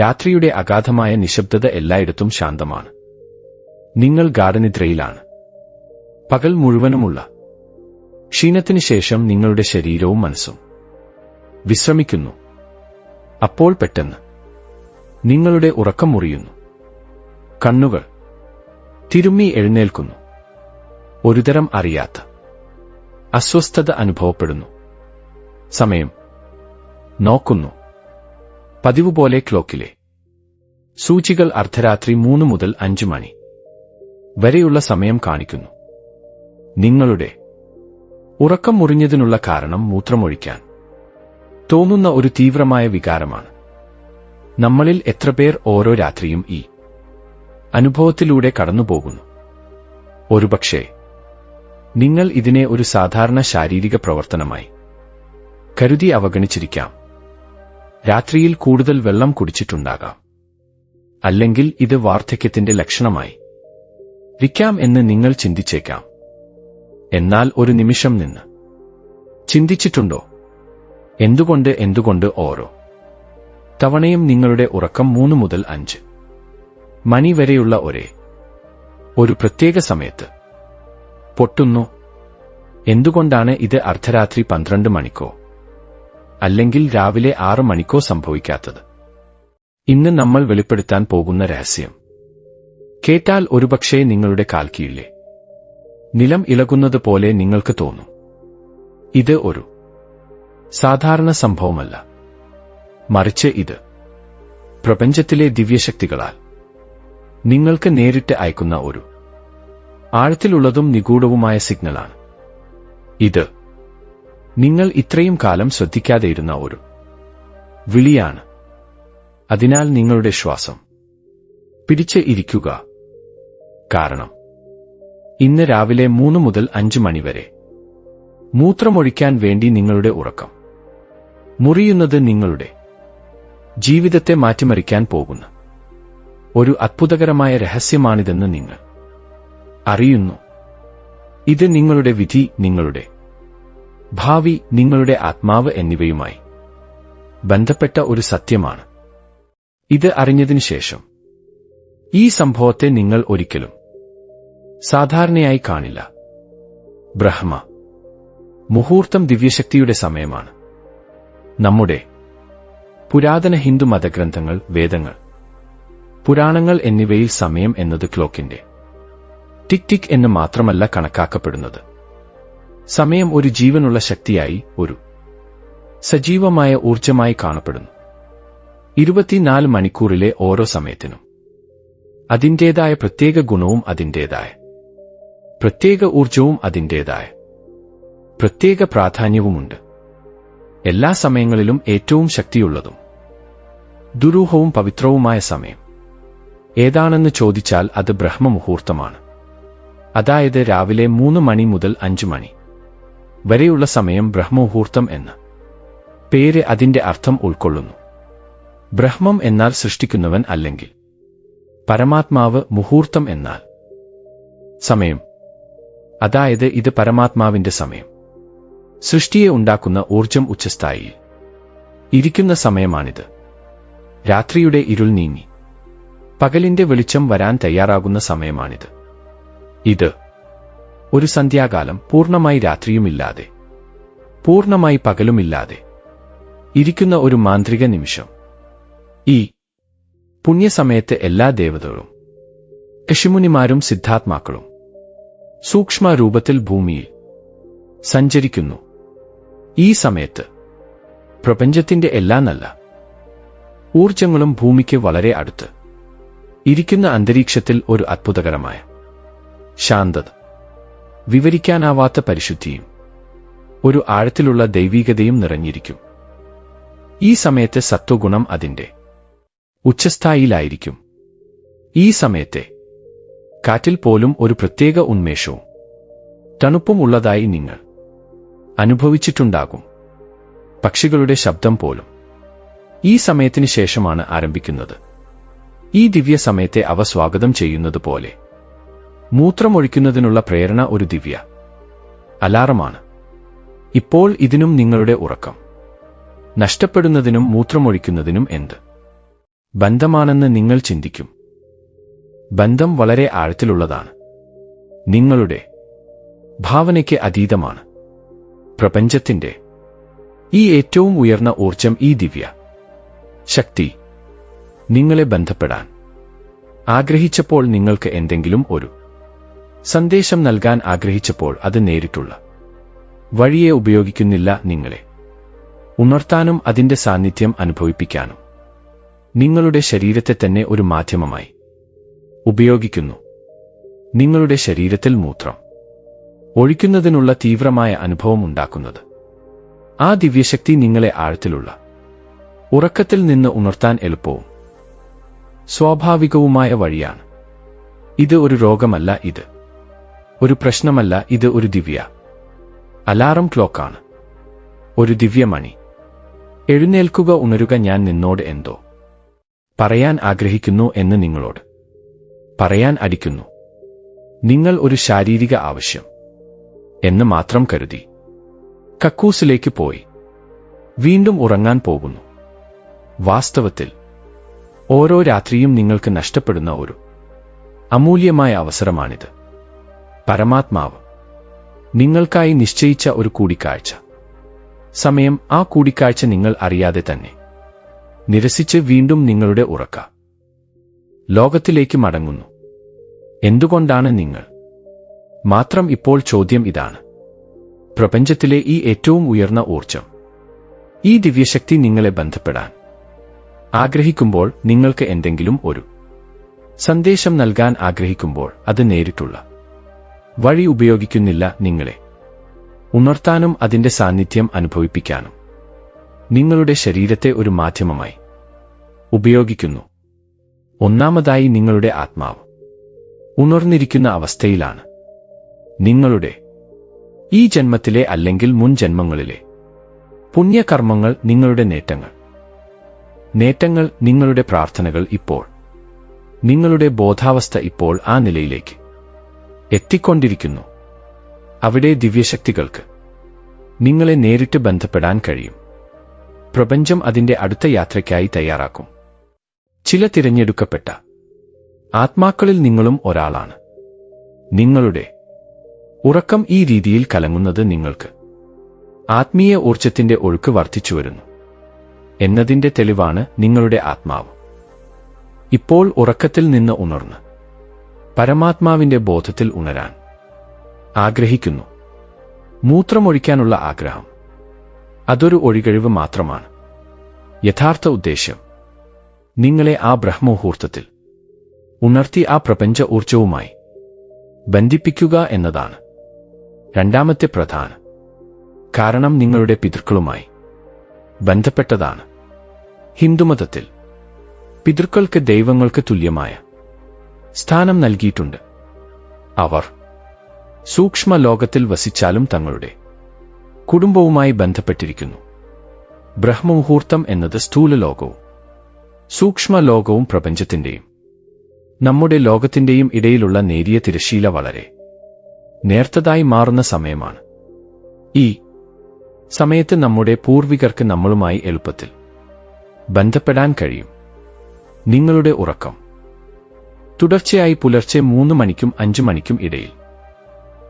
രാത്രിയുടെ അഗാധമായ നിശബ്ദത എല്ലായിടത്തും ശാന്തമാണ്. നിങ്ങൾ ഗാഠനിദ്രയിലാണ്. പകൽ മുഴുവനുമുള്ള. ക്ഷീണത്തിന് ശേഷം നിങ്ങളുടെ ശരീരവും മനസ്സും. വിശ്രമിക്കുന്നു. അപ്പോൾ പെട്ടെന്ന്. നിങ്ങളുടെ ഉറക്കം മുറിയുന്നു. കണ്ണുകൾ. തിരുമ്മി എഴുന്നേൽക്കുന്നു. ഒരുതരം അറിയാത്ത. അസ്വസ്ഥത അനുഭവപ്പെടുന്നു. സമയം. നോക്കുന്നു. പതിവ് പോലെ ക്ലോക്കിലെ. സൂചികൾ അർദ്ധരാത്രി മൂന്ന് മുതൽ അഞ്ച് മണി. വരെയുള്ള സമയം കാണിക്കുന്നു. നിങ്ങളുടെ ഉറക്കം മുറിഞ്ഞതിനുള്ള കാരണം മൂത്രമൊഴിക്കാൻ. തോന്നുന്ന ഒരു തീവ്രമായ വികാരമാണ്. നമ്മളിൽ എത്ര പേർ ഓരോ രാത്രിയും ഈ അനുഭവത്തിലൂടെ കടന്നുപോകുന്നു. ഒരുപക്ഷേ നിങ്ങൾ ഇതിനെ ഒരു സാധാരണ ശാരീരിക പ്രവർത്തനമായി കരുതി അവഗണിച്ചിരിക്കാം. രാത്രിയിൽ കൂടുതൽ വെള്ളം കുടിച്ചിട്ടുണ്ടാകാം. അല്ലെങ്കിൽ ഇത് വാർദ്ധക്യത്തിന്റെ ലക്ഷണമായി. രിക്കാം എന്ന് നിങ്ങൾ ചിന്തിച്ചേക്കാം. എന്നാൽ ഒരു നിമിഷം നിന്ന്. ചിന്തിച്ചിട്ടുണ്ടോ? എന്തുകൊണ്ട് എന്തുകൊണ്ട് ഓരോ? തവണയും നിങ്ങളുടെ ഉറക്കം മൂന്ന് മുതൽ അഞ്ച്. മണി വരെയുള്ള ഒരേ. ഒരു പ്രത്യേക സമയത്ത്. പൊട്ടുന്നു. എന്തുകൊണ്ടാണ് ഇത് അർദ്ധരാത്രി പന്ത്രണ്ട് മണിക്കോ? അല്ലെങ്കിൽ രാവിലെ ആറ് മണിക്കോ സംഭവിക്കാത്തത്. ഇന്ന് നമ്മൾ വെളിപ്പെടുത്താൻ പോകുന്ന രഹസ്യം. കേട്ടാൽ ഒരുപക്ഷേ നിങ്ങളുടെ കാൽക്കീഴിലെ നിലം ഇളകുന്നത് പോലെ നിങ്ങൾക്ക് തോന്നും. ഇത് ഒരു സാധാരണ സംഭവമല്ല. മറിച്ച് ഇത് പ്രപഞ്ചത്തിലെ ദിവ്യശക്തികളാൽ നിങ്ങൾക്ക് നേരിട്ട് അയക്കുന്ന ഒരു ആഴത്തിലുള്ളതും നിഗൂഢവുമായ സിഗ്നലാണ്. ഇത് നിങ്ങൾ ഇത്രയും കാലം ശ്രദ്ധിക്കാതെയിരുന്ന ഒരു വിളിയാണ്. അതിനാൽ നിങ്ങളുടെ ശ്വാസം. പിടിച്ച് ഇരിക്കുക. കാരണം ഇന്ന് രാവിലെ മൂന്ന് മുതൽ അഞ്ച് മണിവരെ മൂത്രമൊഴിക്കാൻ വേണ്ടി നിങ്ങളുടെ ഉറക്കം. മുറിയുന്നത് നിങ്ങളുടെ ജീവിതത്തെ മാറ്റിമറിക്കാൻ പോകുന്ന ഒരു അത്ഭുതകരമായ രഹസ്യമാണിതെന്ന് നിങ്ങൾ അറിയുന്നു. ഇത് നിങ്ങളുടെ വിധി നിങ്ങളുടെ ഭാവി നിങ്ങളുടെ ആത്മാവ് എന്നിവയുമായി. ബന്ധപ്പെട്ട ഒരു സത്യമാണ്. ഇത് അറിഞ്ഞതിനു ശേഷം. ഈ സംഭവത്തെ നിങ്ങൾ ഒരിക്കലും സാധാരണയായി കാണില്ല. ബ്രഹ്മ മുഹൂർത്തം ദിവ്യശക്തിയുടെ സമയമാണ്. നമ്മുടെ പുരാതന ഹിന്ദു മതഗ്രന്ഥങ്ങൾ വേദങ്ങൾ പുരാണങ്ങൾ എന്നിവയിൽ സമയം എന്നത് ക്ലോക്കിന്റെ ടിക് ടിക് എന്ന് മാത്രമല്ല കണക്കാക്കപ്പെടുന്നത്. സമയം ഒരു ജീവനുള്ള ശക്തിയായി ഒരു സജീവമായ ഊർജമായി കാണപ്പെടുന്നു. ഇരുപത്തിനാല് മണിക്കൂറിലെ ഓരോ സമയത്തിനും. അതിന്റേതായ പ്രത്യേക ഗുണവും അതിന്റേതായ പ്രത്യേക ഊർജവും അതിന്റേതായ പ്രത്യേക പ്രാധാന്യവുമുണ്ട്. എല്ലാ സമയങ്ങളിലും ഏറ്റവും ശക്തിയുള്ളതും. ദുരൂഹവും പവിത്രവുമായ സമയം. ഏതാണെന്ന് ചോദിച്ചാൽ അത് ബ്രഹ്മമുഹൂർത്തമാണ്. അതായത് രാവിലെ മൂന്ന് മണി മുതൽ അഞ്ചു മണി. വരെയുള്ള സമയം ബ്രഹ്മമുഹൂർത്തം എന്ന്. പേര് അതിന്റെ അർത്ഥം ഉൾക്കൊള്ളുന്നു. ബ്രഹ്മം എന്നാൽ സൃഷ്ടിക്കുന്നവൻ അല്ലെങ്കിൽ പരമാത്മാവ് മുഹൂർത്തം എന്നാൽ. സമയം. അതായത് ഇത് പരമാത്മാവിന്റെ സമയം. സൃഷ്ടിയെ ഉണ്ടാക്കുന്ന ഊർജം ഉച്ചസ്ഥായിയിൽ. ഇരിക്കുന്ന സമയമാണിത്. രാത്രിയുടെ ഇരുൾ നീങ്ങി. പകലിന്റെ വെളിച്ചം വരാൻ തയ്യാറാകുന്ന സമയമാണിത്. ഇത് ഒരു സന്ധ്യാകാലം പൂർണമായി രാത്രിയുമില്ലാതെ. പൂർണമായി പകലുമില്ലാതെ. ഇരിക്കുന്ന ഒരു മാന്ത്രിക നിമിഷം. ഈ പുണ്യസമയത്ത് എല്ലാ ദേവതകളും യശുമുനിമാരും സിദ്ധാത്മാക്കളും സൂക്ഷ്മ രൂപത്തിൽ ഭൂമിയിൽ സഞ്ചരിക്കുന്നു. ഈ സമയത്ത് പ്രപഞ്ചത്തിന്റെ എല്ലാ നല്ല ഊർജങ്ങളും ഭൂമിക്ക് വളരെ അടുത്ത് ഇരിക്കുന്ന അന്തരീക്ഷത്തിൽ ഒരു അത്ഭുതകരമായ ശാന്തത. വിവരിക്കാനാവാത്ത പരിശുദ്ധിയും ഒരു ആഴത്തിലുള്ള ദൈവീകതയും നിറഞ്ഞിരിക്കും. ഈ സമയത്ത് സത്വഗുണം അതിന്റെ ഉച്ചസ്ഥായിലായിരിക്കും. ഈ സമയത്തെ കാറ്റിൽ പോലും ഒരു പ്രത്യേക ഉന്മേഷവും തണുപ്പും ഉള്ളതായി നിങ്ങൾ അനുഭവിച്ചിട്ടുണ്ടാകും. പക്ഷികളുടെ ശബ്ദം പോലും ഈ സമയത്തിന് ശേഷമാണ് ആരംഭിക്കുന്നത്. ഈ ദിവ്യ സമയത്തെ അവ സ്വാഗതം ചെയ്യുന്നത് പോലെ മൂത്രമൊഴിക്കുന്നതിനുള്ള പ്രേരണ ഒരു ദിവ്യ. അലാറമാണ്. ഇപ്പോൾ ഇതിനും നിങ്ങളുടെ ഉറക്കം. നഷ്ടപ്പെടുന്നതിനും മൂത്രമൊഴിക്കുന്നതിനും എന്ത്? ബന്ധമാണെന്ന് നിങ്ങൾ ചിന്തിക്കും. ബന്ധം വളരെ ആഴത്തിലുള്ളതാണ്. നിങ്ങളുടെ ഭാവനയ്ക്ക് അതീതമാണ്. പ്രപഞ്ചത്തിന്റെ ഈ ഏറ്റവും ഉയർന്ന ഊർജം ഈ ദിവ്യ. ശക്തി. നിങ്ങളെ ബന്ധപ്പെടാൻ. ആഗ്രഹിച്ചപ്പോൾ നിങ്ങൾക്ക് എന്തെങ്കിലും ഒരു സന്ദേശം നൽകാൻ ആഗ്രഹിച്ചപ്പോൾ അത് നേരിട്ടുള്ള വഴിയെ ഉപയോഗിക്കുന്നില്ല നിങ്ങളെ. ഉണർത്താനും അതിന്റെ സാന്നിധ്യം അനുഭവിപ്പിക്കാനും നിങ്ങളുടെ ശരീരത്തെ തന്നെ ഒരു മാധ്യമമായി ഉപയോഗിക്കുന്നു. നിങ്ങളുടെ ശരീരത്തിൽ മൂത്രം ഒഴിക്കുന്നതിനുള്ള തീവ്രമായ അനുഭവം ഉണ്ടാക്കുന്നത്. ആ ദിവ്യശക്തി നിങ്ങളെ ആഴത്തിലുള്ള ഉറക്കത്തിൽ നിന്ന് ഉണർത്താൻ എളുപ്പവും സ്വാഭാവികവുമായ വഴിയാണ്. ഇത് ഒരു രോഗമല്ല ഇത്. ഒരു പ്രശ്നമല്ല ഇത് ഒരു ദിവ്യ. അലാറം ക്ലോക്കാണ്. ഒരു ദിവ്യമണി. എഴുന്നേൽക്കുക ഉണരുക ഞാൻ നിന്നോട് എന്തോ. പറയാൻ ആഗ്രഹിക്കുന്നു എന്ന് നിങ്ങളോട്. പറയാൻ അടിക്കുന്നു. നിങ്ങൾ ഒരു ശാരീരിക ആവശ്യം. എന്ന് മാത്രം കരുതി. കക്കൂസിലേക്ക് പോയി. വീണ്ടും ഉറങ്ങാൻ പോകുന്നു. വാസ്തവത്തിൽ ഓരോ രാത്രിയും നിങ്ങൾക്ക് നഷ്ടപ്പെടുന്ന ഒരു അമൂല്യമായ അവസരമാണിത്. പരമാത്മാവ്. നിങ്ങൾക്കായി നിശ്ചയിച്ച ഒരു കൂടിക്കാഴ്ച. സമയം ആ കൂടിക്കാഴ്ച നിങ്ങൾ അറിയാതെ തന്നെ. നിരസിച്ച് വീണ്ടും നിങ്ങളുടെ ഉറക്ക. ലോകത്തിലേക്ക് മടങ്ങുന്നു. എന്തുകൊണ്ടാണ് നിങ്ങൾ? മാത്രം ഇപ്പോൾ ചോദ്യം ഇതാണ്. പ്രപഞ്ചത്തിലെ ഈ ഏറ്റവും ഉയർന്ന ഊർജം ഈ ദിവ്യശക്തി നിങ്ങളെ ബന്ധപ്പെടാൻ. ആഗ്രഹിക്കുമ്പോൾ നിങ്ങൾക്ക് എന്തെങ്കിലും ഒരു സന്ദേശം നൽകാൻ ആഗ്രഹിക്കുമ്പോൾ അത് നേരിട്ടുള്ള വഴി ഉപയോഗിക്കുന്നില്ല നിങ്ങളെ. ഉണർത്താനും അതിന്റെ സാന്നിധ്യം അനുഭവിപ്പിക്കാനും. നിങ്ങളുടെ ശരീരത്തെ ഒരു മാധ്യമമായി ഉപയോഗിക്കുന്നു. ഒന്നാമതായി നിങ്ങളുടെ ആത്മാവ്. ഉണർന്നിരിക്കുന്ന അവസ്ഥയിലാണ്. നിങ്ങളുടെ ഈ ജന്മത്തിലെ അല്ലെങ്കിൽ മുൻ ജന്മങ്ങളിലെ പുണ്യകർമ്മങ്ങൾ നിങ്ങളുടെ നേട്ടങ്ങൾ. നേട്ടങ്ങൾ നിങ്ങളുടെ പ്രാർത്ഥനകൾ ഇപ്പോൾ. നിങ്ങളുടെ ബോധാവസ്ഥ ഇപ്പോൾ ആ നിലയിലേക്ക്. എത്തിക്കൊണ്ടിരിക്കുന്നു. അവിടെ ദിവ്യശക്തികൾക്ക് നിങ്ങളെ നേരിട്ട് ബന്ധപ്പെടാൻ കഴിയും. പ്രപഞ്ചം അതിന്റെ അടുത്ത യാത്രയ്ക്കായി തയ്യാറാക്കും. ചില തിരഞ്ഞെടുക്കപ്പെട്ട ആത്മാക്കളിൽ നിങ്ങളും ഒരാളാണ്. നിങ്ങളുടെ ഉറക്കം ഈ രീതിയിൽ കലങ്ങുന്നത് നിങ്ങൾക്ക് ആത്മീയ ഊർജത്തിന്റെ ഒഴുക്ക് വർദ്ധിച്ചുവരുന്നു എന്നതിന്റെ തെളിവാണ് നിങ്ങളുടെ ആത്മാവ്. ഇപ്പോൾ ഉറക്കത്തിൽ നിന്ന് ഉണർന്ന് പരമാത്മാവിന്റെ ബോധത്തിൽ ഉണരാൻ ആഗ്രഹിക്കുന്നു. മൂത്രമൊഴിക്കാനുള്ള ആഗ്രഹം. അതൊരു ഒഴികഴിവ് മാത്രമാണ്. യഥാർത്ഥ ഉദ്ദേശ്യം. നിങ്ങളെ ആ ബ്രഹ്മമുഹൂർത്തത്തിൽ ഉണർത്തി ആ പ്രപഞ്ച ഊർജവുമായി ബന്ധിപ്പിക്കുക എന്നതാണ് രണ്ടാമത്തെ പ്രധാന. കാരണം നിങ്ങളുടെ പിതൃക്കളുമായി ബന്ധപ്പെട്ടതാണ്. ഹിന്ദുമതത്തിൽ പിതൃക്കൾക്ക് ദൈവങ്ങൾക്ക് തുല്യമായ സ്ഥാനം നൽകിയിട്ടുണ്ട്. അവർ സൂക്ഷ്മ ലോകത്തിൽ വസിച്ചാലും തങ്ങളുടെ കുടുംബവുമായി ബന്ധപ്പെട്ടിരിക്കുന്നു. ബ്രഹ്മമുഹൂർത്തം എന്നത് സ്ഥൂല ലോകവും സൂക്ഷ്മ ലോകവും പ്രപഞ്ചത്തിന്റെയും നമ്മുടെ ലോകത്തിന്റെയും ഇടയിലുള്ള നേരിയ തിരശീല വളരെ നേർത്തതായി മാറുന്ന സമയമാണ്. ഈ സമയത്ത് നമ്മുടെ പൂർവികർക്ക് നമ്മളുമായി എളുപ്പത്തിൽ ബന്ധപ്പെടാൻ കഴിയും. നിങ്ങളുടെ ഉറക്കം തുടർച്ചയായി പുലർച്ചെ മൂന്ന് മണിക്കും അഞ്ചു മണിക്കും ഇടയിൽ.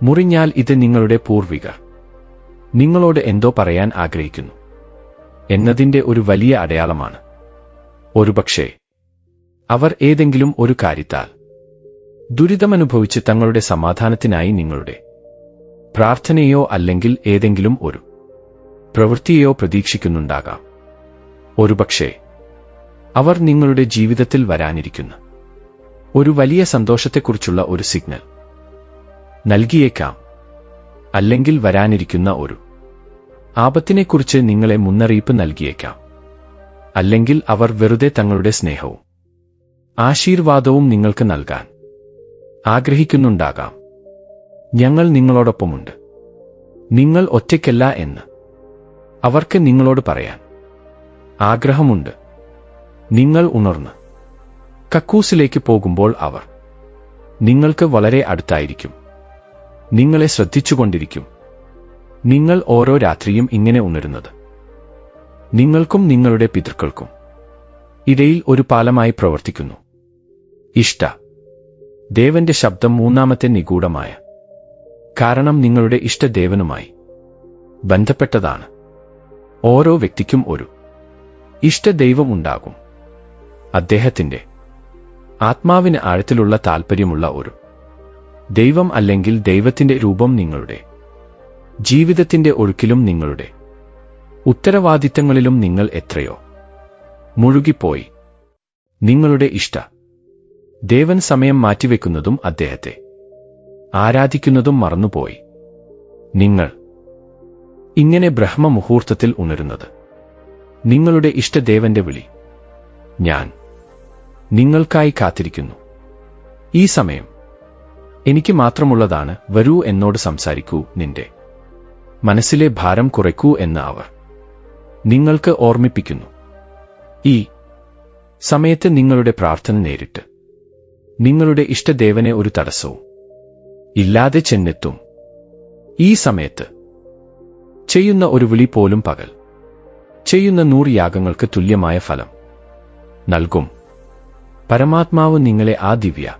മുറിഞ്ഞാൽ ഇത് നിങ്ങളുടെ പൂർവികർ നിങ്ങളോട് എന്തോ പറയാൻ ആഗ്രഹിക്കുന്നു. എന്നതിന്റെ ഒരു വലിയ അടയാളമാണ്. ഒരുപക്ഷേ അവർ ഏതെങ്കിലും ഒരു കാര്യത്താൽ ദുരിതമനുഭവിച്ച് തങ്ങളുടെ സമാധാനത്തിനായി നിങ്ങളുടെ പ്രാർത്ഥനയോ അല്ലെങ്കിൽ ഏതെങ്കിലും ഒരു പ്രവൃത്തിയോ പ്രതീക്ഷിക്കുന്നുണ്ടാകാം. ഒരുപക്ഷേ അവർ നിങ്ങളുടെ ജീവിതത്തിൽ വരാനിരിക്കുന്ന. ഒരു വലിയ സന്തോഷത്തെക്കുറിച്ചുള്ള ഒരു സിഗ്നൽ. നൽകിയേക്കാം. അല്ലെങ്കിൽ വരാനിരിക്കുന്ന ഒരു. ആപത്തിനെക്കുറിച്ച് നിങ്ങളെ മുന്നറിയിപ്പ് നൽകിയേക്കാം. അല്ലെങ്കിൽ അവർ വെറുതെ തങ്ങളുടെ സ്നേഹവും ആശീർവാദവും നിങ്ങൾക്ക് നൽകാൻ ആഗ്രഹിക്കുന്നുണ്ടാകാം. ഞങ്ങൾ നിങ്ങളോടൊപ്പമുണ്ട്. നിങ്ങൾ ഒറ്റയ്ക്കല്ല എന്ന്. അവർക്ക് നിങ്ങളോട് പറയാൻ ആഗ്രഹമുണ്ട്. നിങ്ങൾ ഉണർന്ന്. കക്കൂസിലേക്ക് പോകുമ്പോൾ അവർ നിങ്ങൾക്ക് വളരെ അടുത്തായിരിക്കും. നിങ്ങളെ ശ്രദ്ധിച്ചുകൊണ്ടിരിക്കും. നിങ്ങൾ ഓരോ രാത്രിയും ഇങ്ങനെ ഉണരുന്നത്. നിങ്ങൾക്കും നിങ്ങളുടെ പിതൃക്കൾക്കും ഇടയിൽ ഒരു പാലമായി പ്രവർത്തിക്കുന്നു. ഇഷ്ട ദേവന്റെ ശബ്ദം മൂന്നാമത്തെ നിഗൂഢമായ. കാരണം നിങ്ങളുടെ ഇഷ്ടദേവനുമായി ബന്ധപ്പെട്ടതാണ്. ഓരോ വ്യക്തിക്കും ഒരു ഇഷ്ടദൈവം ഉണ്ടാകും. അദ്ദേഹത്തിന്റെ ആത്മാവിന് ആഴത്തിലുള്ള താൽപ്പര്യമുള്ള ഒരു. ദൈവം അല്ലെങ്കിൽ ദൈവത്തിന്റെ രൂപം നിങ്ങളുടെ. ജീവിതത്തിന്റെ ഒഴുക്കിലും നിങ്ങളുടെ. ഉത്തരവാദിത്തങ്ങളിലും നിങ്ങൾ എത്രയോ. മുഴുകിപ്പോയി. നിങ്ങളുടെ ഇഷ്ട. ദേവൻ സമയം മാറ്റിവെക്കുന്നതും അദ്ദേഹത്തെ. ആരാധിക്കുന്നതും മറന്നുപോയി. നിങ്ങൾ. ഇങ്ങനെ ബ്രഹ്മമുഹൂർത്തത്തിൽ ഉണരുന്നത്. നിങ്ങളുടെ ഇഷ്ടദേവന്റെ വിളി. ഞാൻ. നിങ്ങൾക്കായി കാത്തിരിക്കുന്നു. ഈ സമയം എനിക്ക് മാത്രമുള്ളതാണ് വരൂ എന്നോട് സംസാരിക്കൂ നിന്റെ. മനസ്സിലെ ഭാരം കുറയ്ക്കൂ എന്ന് അവർ നിങ്ങൾക്ക് ഓർമ്മിപ്പിക്കുന്നു. ഈ സമയത്ത് നിങ്ങളുടെ പ്രാർത്ഥന നേരിട്ട്. നിങ്ങളുടെ ഇഷ്ടദേവനെ ഒരു തടസ്സവും ഇല്ലാതെ ചെന്നെത്തും. ഈ സമയത്ത് ചെയ്യുന്ന ഒരു വിളി പോലും പകൽ. ചെയ്യുന്ന നൂറ് യാഗങ്ങൾക്ക് തുല്യമായ ഫലം നൽകും. പരമാത്മാവ് നിങ്ങളെ ആ ദിവ്യ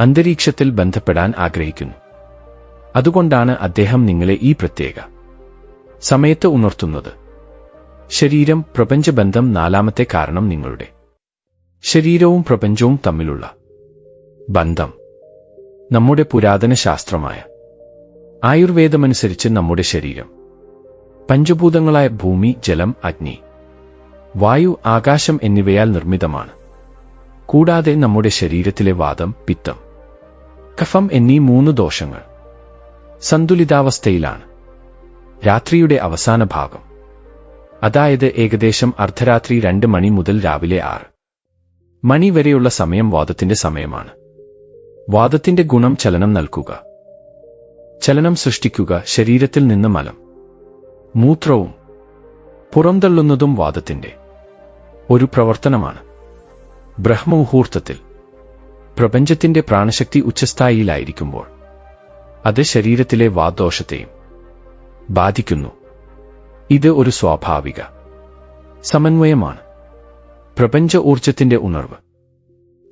അന്തരീക്ഷത്തിൽ ബന്ധപ്പെടാൻ ആഗ്രഹിക്കുന്നു. അതുകൊണ്ടാണ് അദ്ദേഹം നിങ്ങളെ ഈ പ്രത്യേക സമയത്ത് ഉണർത്തുന്നത്. ശരീരം പ്രപഞ്ചബന്ധം നാലാമത്തെ കാരണം നിങ്ങളുടെ ശരീരവും പ്രപഞ്ചവും തമ്മിലുള്ള ബന്ധം നമ്മുടെ പുരാതന ശാസ്ത്രമായ ആയുർവേദമനുസരിച്ച് നമ്മുടെ ശരീരം പഞ്ചഭൂതങ്ങളായ ഭൂമി ജലം അഗ്നി വായു ആകാശം എന്നിവയാൽ നിർമ്മിതമാണ്. കൂടാതെ നമ്മുടെ ശരീരത്തിലെ വാദം പിത്തം. കഫം എന്നീ മൂന്ന് ദോഷങ്ങൾ സന്തുലിതാവസ്ഥയിലാണ്. രാത്രിയുടെ അവസാന ഭാഗം. അതായത് ഏകദേശം അർദ്ധരാത്രി രണ്ട് മണി മുതൽ രാവിലെ ആറ്. മണി വരെയുള്ള സമയം വാദത്തിന്റെ സമയമാണ്. വാദത്തിന്റെ ഗുണം ചലനം നൽകുക. ചലനം സൃഷ്ടിക്കുക ശരീരത്തിൽ നിന്ന് മലം. മൂത്രവും പുറന്തള്ളുന്നതും വാദത്തിന്റെ ഒരു പ്രവർത്തനമാണ്. ബ്രഹ്മമുഹൂർത്തത്തിൽ പ്രപഞ്ചത്തിന്റെ പ്രാണശക്തി ഉച്ചസ്ഥായിയിലായിരിക്കുമ്പോൾ അത് ശരീരത്തിലെ വാദോഷത്തെയും ബാധിക്കുന്നു. ഇത് ഒരു സ്വാഭാവിക സമന്വയമാണ്. പ്രപഞ്ച ഊർജത്തിന്റെ ഉണർവ്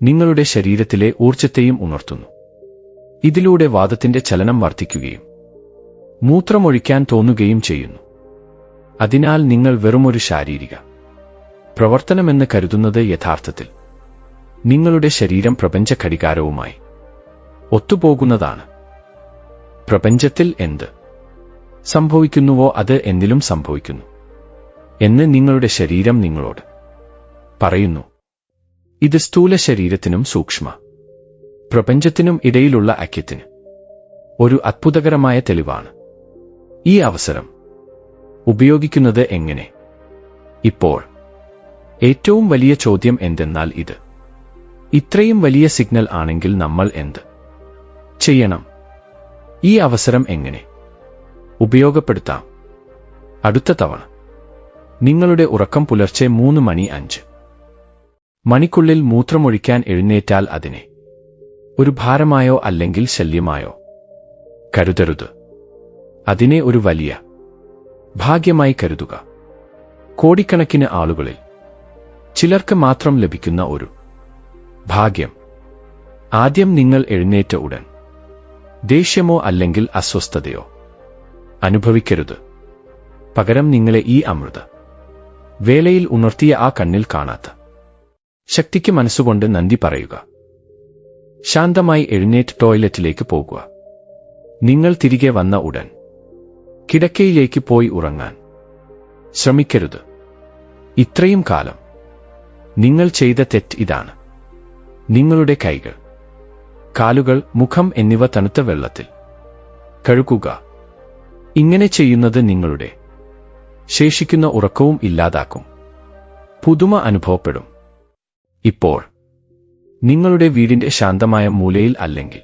നിങ്ങളുടെ ശരീരത്തിലെ ഊർജത്തെയും ഉണർത്തുന്നു. ഇതിലൂടെ വാദത്തിന്റെ ചലനം വർദ്ധിക്കുകയും മൂത്രമൊഴിക്കാൻ തോന്നുകയും ചെയ്യുന്നു. അതിനാൽ നിങ്ങൾ വെറുമൊരു ശാരീരിക പ്രവർത്തനമെന്ന് കരുതുന്നത് യഥാർത്ഥത്തിൽ നിങ്ങളുടെ ശരീരം പ്രപഞ്ച ഘടികാരവുമായി ഒത്തുപോകുന്നതാണ്. പ്രപഞ്ചത്തിൽ എന്ത് സംഭവിക്കുന്നുവോ അത് എന്നിലും സംഭവിക്കുന്നു എന്ന് നിങ്ങളുടെ ശരീരം നിങ്ങളോട് പറയുന്നു. ഇത് സ്ഥൂല ശരീരത്തിനും സൂക്ഷ്മ പ്രപഞ്ചത്തിനും ഇടയിലുള്ള ഐക്യത്തിന് ഒരു അത്ഭുതകരമായ തെളിവാണ്. ഈ അവസരം ഉപയോഗിക്കുന്നത് എങ്ങനെ? ഇപ്പോൾ ഏറ്റവും വലിയ ചോദ്യം എന്തെന്നാൽ ഇത്. ഇത്രയും വലിയ സിഗ്നൽ ആണെങ്കിൽ നമ്മൾ എന്ത് ചെയ്യണം? ഈ അവസരം എങ്ങനെ? ഉപയോഗപ്പെടുത്താം. അടുത്ത തവണ. നിങ്ങളുടെ ഉറക്കം പുലർച്ചെ മൂന്ന് മണി അഞ്ച്. മണിക്കുള്ളിൽ മൂത്രമൊഴിക്കാൻ എഴുന്നേറ്റാൽ അതിനെ. ഒരു ഭാരമായോ അല്ലെങ്കിൽ ശല്യമായോ? കരുതരുത്. അതിനെ ഒരു വലിയ ഭാഗ്യമായി കരുതുക. കോടിക്കണക്കിന് ആളുകളിൽ ചിലർക്ക് മാത്രം ലഭിക്കുന്ന ഒരു ഭാഗ്യം. ആദ്യം നിങ്ങൾ എഴുന്നേറ്റ ഉടൻ. ദേഷ്യമോ അല്ലെങ്കിൽ അസ്വസ്ഥതയോ. അനുഭവിക്കരുത്. പകരം നിങ്ങളെ ഈ അമൃത. വേലയിൽ ഉണർത്തിയ ആ കണ്ണിൽ കാണാത്ത. ശക്തിക്ക് മനസ്സുകൊണ്ട് നന്ദി പറയുക. ശാന്തമായി എഴുന്നേറ്റ് ടോയ്ലറ്റിലേക്ക് പോകുക. നിങ്ങൾ തിരികെ വന്ന ഉടൻ. കിടക്കയിലേക്ക് പോയി ഉറങ്ങാൻ. ശ്രമിക്കരുത്. ഇത്രയും കാലം. നിങ്ങൾ ചെയ്ത തെറ്റ് ഇതാണ്. നിങ്ങളുടെ കൈകൾ കാലുകൾ മുഖം എന്നിവ തണുത്ത വെള്ളത്തിൽ കഴുകുക. ഇങ്ങനെ ചെയ്യുന്നത് നിങ്ങളുടെ ശേഷിക്കുന്ന ഉറക്കവും ഇല്ലാതാക്കും. പുതുമ അനുഭവപ്പെടും. ഇപ്പോൾ നിങ്ങളുടെ വീടിന്റെ ശാന്തമായ മൂലയിൽ അല്ലെങ്കിൽ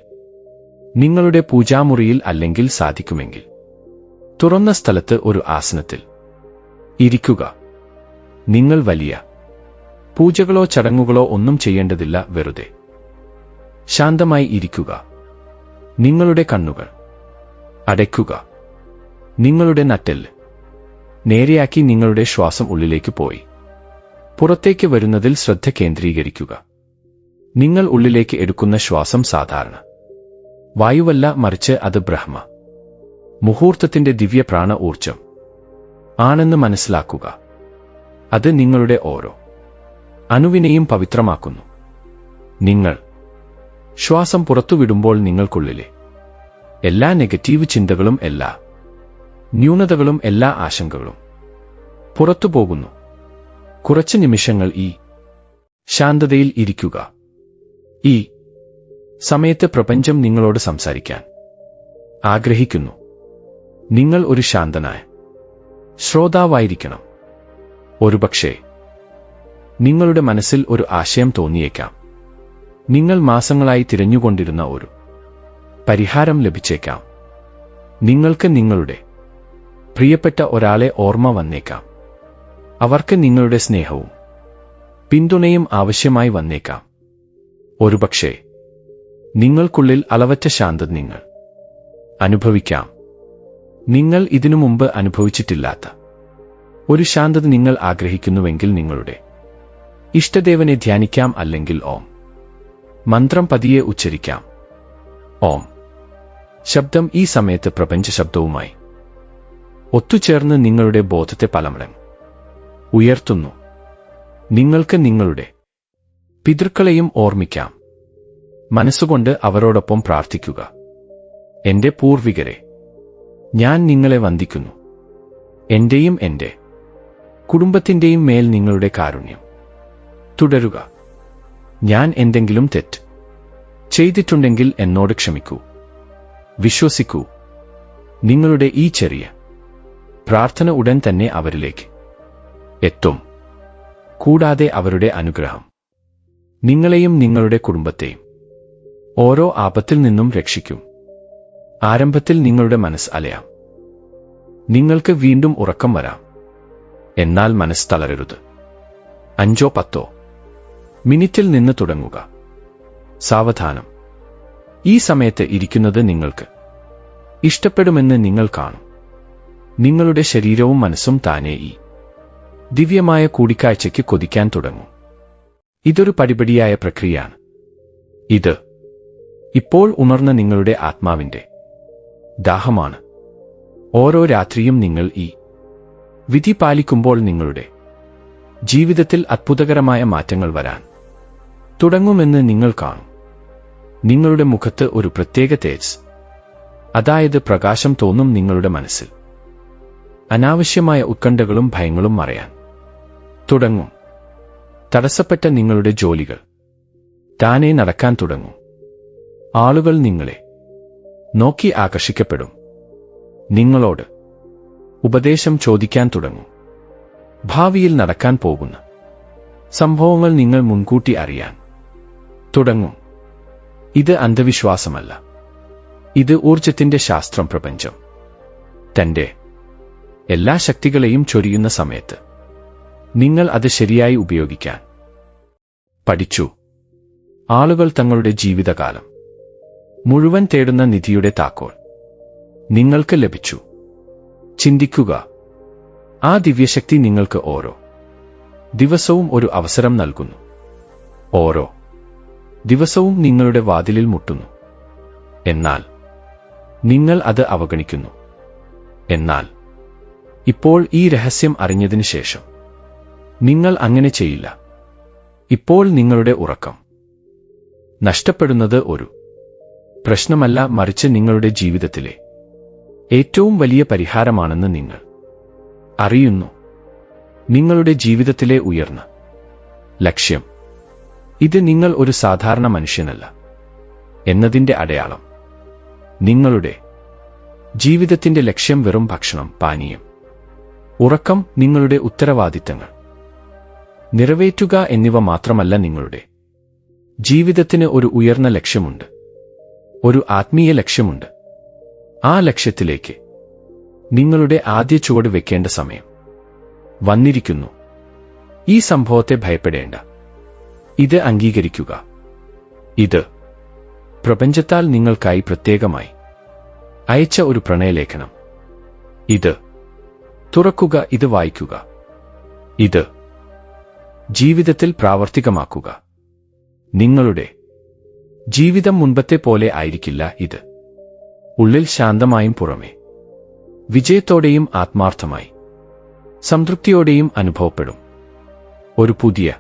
നിങ്ങളുടെ പൂജാമുറിയിൽ അല്ലെങ്കിൽ സാധിക്കുമെങ്കിൽ തുറന്ന സ്ഥലത്ത് ഒരു ആസനത്തിൽ ഇരിക്കുക. നിങ്ങൾ വലിയ പൂജകളോ ചടങ്ങുകളോ ഒന്നും ചെയ്യേണ്ടതില്ല വെറുതെ. ശാന്തമായി ഇരിക്കുക. നിങ്ങളുടെ കണ്ണുകൾ അടയ്ക്കുക. നിങ്ങളുടെ നട്ടെല്ല് നേരെയാക്കി നിങ്ങളുടെ ശ്വാസം ഉള്ളിലേക്ക് പോയി. പുറത്തേക്ക് വരുന്നതിൽ ശ്രദ്ധ കേന്ദ്രീകരിക്കുക. നിങ്ങൾ ഉള്ളിലേക്ക് എടുക്കുന്ന ശ്വാസം സാധാരണ. വായുവല്ല മറിച്ച് അത് ബ്രഹ്മ. മുഹൂർത്തത്തിന്റെ ദിവ്യ പ്രാണ ഊർജം ആണെന്ന് മനസ്സിലാക്കുക. അത് നിങ്ങളുടെ ഓരോ അണുവിനെയും പവിത്രമാക്കുന്നു. നിങ്ങൾ ശ്വാസം പുറത്തുവിടുമ്പോൾ നിങ്ങൾക്കുള്ളിലെ എല്ലാ നെഗറ്റീവ് ചിന്തകളും എല്ലാ ന്യൂനതകളും എല്ലാ ആശങ്കകളും പുറത്തു പോകുന്നു. കുറച്ച് നിമിഷങ്ങൾ ഈ ശാന്തതയിൽ ഇരിക്കുക. ഈ സമയത്ത് പ്രപഞ്ചം നിങ്ങളോട് സംസാരിക്കാൻ ആഗ്രഹിക്കുന്നു. നിങ്ങൾ ഒരു ശാന്തനായ ശ്രോതാവായിരിക്കണം. ഒരുപക്ഷേ നിങ്ങളുടെ മനസ്സിൽ ഒരു ആശയം തോന്നിയേക്കാം. നിങ്ങൾ മാസങ്ങളായി തിരഞ്ഞുകൊണ്ടിരുന്ന ഒരു പരിഹാരം ലഭിച്ചേക്കാം. നിങ്ങൾക്ക് നിങ്ങളുടെ പ്രിയപ്പെട്ട ഒരാളെ ഓർമ്മ വന്നേക്കാം. അവർക്ക് നിങ്ങളുടെ സ്നേഹവും പിന്തുണയും ആവശ്യമായി വന്നേക്കാം. ഒരുപക്ഷേ നിങ്ങൾക്കുള്ളിൽ അളവറ്റ ശാന്തത നിങ്ങൾ അനുഭവിക്കാം. നിങ്ങൾ ഇതിനു മുമ്പ് അനുഭവിച്ചിട്ടില്ലാത്ത ഒരു ശാന്തത നിങ്ങൾ ആഗ്രഹിക്കുന്നുവെങ്കിൽ നിങ്ങളുടെ ഇഷ്ടദേവനെ ധ്യാനിക്കാം അല്ലെങ്കിൽ ഓം. മന്ത്രം പതിയെ ഉച്ചരിക്കാം. ഓം. ശബ്ദം ഈ സമയത്ത് പ്രപഞ്ച ശബ്ദവുമായി ഒത്തുചേർന്ന് നിങ്ങളുടെ ബോധത്തെ പലമടം ഉയർത്തുന്നു. നിങ്ങൾക്ക് നിങ്ങളുടെ പിതൃക്കളെയും ഓർമ്മിക്കാം. മനസ്സുകൊണ്ട് അവരോടൊപ്പം പ്രാർത്ഥിക്കുക. എന്റെ പൂർവികരെ ഞാൻ നിങ്ങളെ വന്ദിക്കുന്നു. എന്റെയും എന്റെ കുടുംബത്തിന്റെയും മേൽ നിങ്ങളുടെ കാരുണ്യം. തുടരുക. ഞാൻ എന്തെങ്കിലും തെറ്റ് ചെയ്തിട്ടുണ്ടെങ്കിൽ എന്നോട് ക്ഷമിക്കൂ. വിശ്വസിക്കൂ. നിങ്ങളുടെ ഈ ചെറിയ പ്രാർത്ഥന ഉടൻ തന്നെ അവരിലേക്ക് എത്തും. കൂടാതെ അവരുടെ അനുഗ്രഹം. നിങ്ങളെയും നിങ്ങളുടെ കുടുംബത്തെയും ഓരോ ആപത്തിൽ നിന്നും രക്ഷിക്കും. ആരംഭത്തിൽ നിങ്ങളുടെ മനസ്സ് അലയാം. നിങ്ങൾക്ക് വീണ്ടും ഉറക്കം വരാം. എന്നാൽ മനസ്സ് തളരരുത്. അഞ്ചോ പത്തോ മിനിറ്റിൽ നിന്ന് തുടങ്ങുക. സാവധാനം. ഈ സമയത്ത് ഇരിക്കുന്നത് നിങ്ങൾക്ക് ഇഷ്ടപ്പെടുമെന്ന് നിങ്ങൾ കാണും. നിങ്ങളുടെ ശരീരവും മനസ്സും താനേ ഈ ദിവ്യമായ കൂടിക്കാഴ്ചയ്ക്ക് കൊതിക്കാൻ തുടങ്ങും. ഇതൊരു പടിപടിയായ പ്രക്രിയയാണ്. ഇത് ഇപ്പോൾ ഉണർന്ന നിങ്ങളുടെ ആത്മാവിന്റെ ദാഹമാണ്. ഓരോ രാത്രിയും നിങ്ങൾ ഈ വിധി പാലിക്കുമ്പോൾ നിങ്ങളുടെ ജീവിതത്തിൽ അത്ഭുതകരമായ മാറ്റങ്ങൾ വരാൻ തുടങ്ങുമെന്ന് നിങ്ങൾ കാണും. നിങ്ങളുടെ മുഖത്ത് ഒരു പ്രത്യേക തേജ് അതായത് പ്രകാശം തോന്നും നിങ്ങളുടെ മനസ്സിൽ. അനാവശ്യമായ ഉത്കണ്ഠകളും ഭയങ്ങളും മറയാൻ. തുടങ്ങും. തടസ്സപ്പെട്ട നിങ്ങളുടെ ജോലികൾ. താനേ നടക്കാൻ തുടങ്ങും. ആളുകൾ നിങ്ങളെ. നോക്കി ആകർഷിക്കപ്പെടും. നിങ്ങളോട്. ഉപദേശം ചോദിക്കാൻ തുടങ്ങും. ഭാവിയിൽ നടക്കാൻ പോകുന്ന. സംഭവങ്ങൾ നിങ്ങൾ മുൻകൂട്ടി അറിയാൻ. തുടങ്ങും. ഇത് അന്ധവിശ്വാസമല്ല. ഇത് ഊർജത്തിന്റെ ശാസ്ത്രം പ്രപഞ്ചം. തന്റെ എല്ലാ ശക്തികളെയും ചൊരിയുന്ന സമയത്ത് നിങ്ങൾ അത് ശരിയായി ഉപയോഗിക്കാൻ പഠിച്ചു. ആളുകൾ തങ്ങളുടെ ജീവിതകാലം മുഴുവൻ തേടുന്ന നിധിയുടെ താക്കോൽ നിങ്ങൾക്ക് ലഭിച്ചു. ചിന്തിക്കുക ആ ദിവ്യശക്തി നിങ്ങൾക്ക് ഓരോ ദിവസവും ഒരു അവസരം നൽകുന്നു. ഓരോ ദിവസവും നിങ്ങളുടെ വാതിലിൽ മുട്ടുന്നു. എന്നാൽ നിങ്ങൾ അത് അവഗണിക്കുന്നു. എന്നാൽ ഇപ്പോൾ ഈ രഹസ്യം അറിഞ്ഞതിന് ശേഷം നിങ്ങൾ അങ്ങനെ ചെയ്യില്ല. ഇപ്പോൾ നിങ്ങളുടെ ഉറക്കം നഷ്ടപ്പെടുന്നത് ഒരു പ്രശ്നമല്ല മറിച്ച് നിങ്ങളുടെ ജീവിതത്തിലെ ഏറ്റവും വലിയ പരിഹാരമാണെന്ന് നിങ്ങൾ അറിയുന്നു. നിങ്ങളുടെ ജീവിതത്തിലെ ഉയർന്ന ലക്ഷ്യം ഇത് നിങ്ങൾ ഒരു സാധാരണ മനുഷ്യനല്ല എന്നതിന്റെ അടയാളം. നിങ്ങളുടെ ജീവിതത്തിന്റെ ലക്ഷ്യം വെറും ഭക്ഷണം പാനീയം. ഉറക്കം നിങ്ങളുടെ ഉത്തരവാദിത്തങ്ങൾ. നിറവേറ്റുക എന്നിവ മാത്രമല്ല നിങ്ങളുടെ. ജീവിതത്തിന് ഒരു ഉയർന്ന ലക്ഷ്യമുണ്ട്. ഒരു ആത്മീയ ലക്ഷ്യമുണ്ട്. ആ ലക്ഷ്യത്തിലേക്ക് നിങ്ങളുടെ ആദ്യ ചുവട് വെക്കേണ്ട സമയം വന്നിരിക്കുന്നു. ഈ സംഭവത്തെ ഭയപ്പെടേണ്ട. ഇത് അംഗീകരിക്കുക. ഇത് പ്രപഞ്ചത്താൽ നിങ്ങൾക്കായി പ്രത്യേകമായി അയച്ച ഒരു പ്രണയലേഖനം. ഇത് തുറക്കുക ഇത് വായിക്കുക. ഇത് ജീവിതത്തിൽ പ്രാവർത്തികമാക്കുക. നിങ്ങളുടെ ജീവിതം മുൻപത്തെ പോലെ ആയിരിക്കില്ല ഇത്. ഉള്ളിൽ ശാന്തമായും പുറമേ. വിജയത്തോടെയും ആത്മാർത്ഥമായി. സംതൃപ്തിയോടെയും അനുഭവപ്പെടും. ഒരു പുതിയ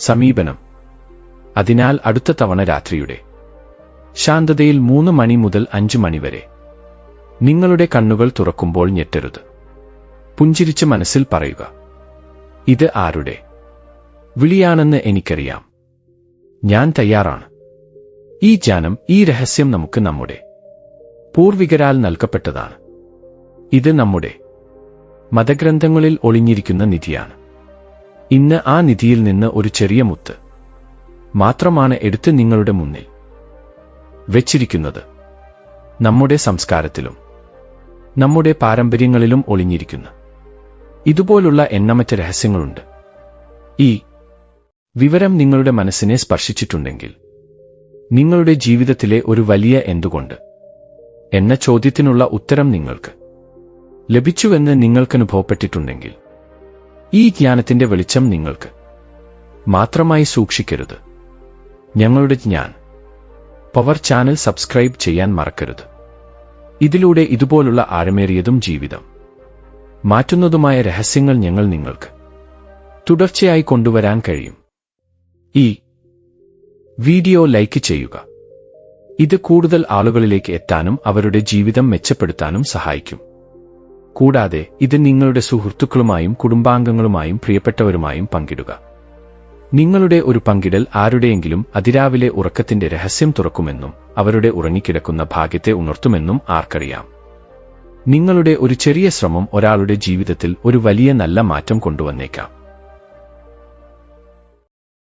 സമീപനം. അതിനാൽ അടുത്ത തവണ രാത്രിയുടെ. ശാന്തതയിൽ മൂന്ന് മണി മുതൽ അഞ്ചു മണി വരെ. നിങ്ങളുടെ കണ്ണുകൾ തുറക്കുമ്പോൾ ഞെട്ടരുത്. പുഞ്ചിരിച്ച് മനസ്സിൽ പറയുക ഇത് ആരുടെ? വിളിയാണെന്ന് എനിക്കറിയാം. ഞാൻ തയ്യാറാണ്. ഈ ജാനം ഈ രഹസ്യം നമുക്ക് നമ്മുടെ പൂർവികരാൽ നൽകപ്പെട്ടതാണ്. ഇത് നമ്മുടെ മതഗ്രന്ഥങ്ങളിൽ ഒളിഞ്ഞിരിക്കുന്ന നിധിയാണ്. ഇന്ന് ആ നിധിയിൽ നിന്ന് ഒരു ചെറിയ മുത്ത് മാത്രമാണ് എടുത്ത് നിങ്ങളുടെ മുന്നിൽ വെച്ചിരിക്കുന്നത്. നമ്മുടെ സംസ്കാരത്തിലും നമ്മുടെ പാരമ്പര്യങ്ങളിലും ഒളിഞ്ഞിരിക്കുന്ന. ഇതുപോലുള്ള എണ്ണമറ്റ രഹസ്യങ്ങളുണ്ട്. ഈ വിവരം നിങ്ങളുടെ മനസ്സിനെ സ്പർശിച്ചിട്ടുണ്ടെങ്കിൽ നിങ്ങളുടെ ജീവിതത്തിലെ ഒരു വലിയ എന്തുകൊണ്ട് എന്ന ചോദ്യത്തിനുള്ള ഉത്തരം നിങ്ങൾക്ക് ലഭിച്ചുവെന്ന് നിങ്ങൾക്കനുഭവപ്പെട്ടിട്ടുണ്ടെങ്കിൽ ഈ ജ്ഞാനത്തിന്റെ വെളിച്ചം നിങ്ങൾക്ക് മാത്രമായി സൂക്ഷിക്കരുത്. ഞങ്ങളുടെ ജ്ഞാൻ പവർ ചാനൽ സബ്സ്ക്രൈബ് ചെയ്യാൻ മറക്കരുത്. ഇതിലൂടെ ഇതുപോലുള്ള ആഴമേറിയതും ജീവിതം മാറ്റുന്നതുമായ രഹസ്യങ്ങൾ ഞങ്ങൾ നിങ്ങൾക്ക് തുടർച്ചയായി കൊണ്ടുവരാൻ കഴിയും. ഈ വീഡിയോ ലൈക്ക് ചെയ്യുക. ഇത് കൂടുതൽ ആളുകളിലേക്ക് എത്താനും അവരുടെ ജീവിതം മെച്ചപ്പെടുത്താനും സഹായിക്കും. കൂടാതെ ഇത് നിങ്ങളുടെ സുഹൃത്തുക്കളുമായും കുടുംബാംഗങ്ങളുമായും പ്രിയപ്പെട്ടവരുമായും പങ്കിടുക. നിങ്ങളുടെ ഒരു പങ്കിടൽ ആരുടെയെങ്കിലും അതിരാവിലെ ഉറക്കത്തിന്റെ രഹസ്യം തുറക്കുമെന്നും അവരുടെ ഉറങ്ങിക്കിടക്കുന്ന ഭാഗ്യത്തെ ഉണർത്തുമെന്നും ആർക്കറിയാം. നിങ്ങളുടെ ഒരു ചെറിയ ശ്രമം ഒരാളുടെ ജീവിതത്തിൽ ഒരു വലിയ നല്ല മാറ്റം കൊണ്ടുവന്നേക്കാം.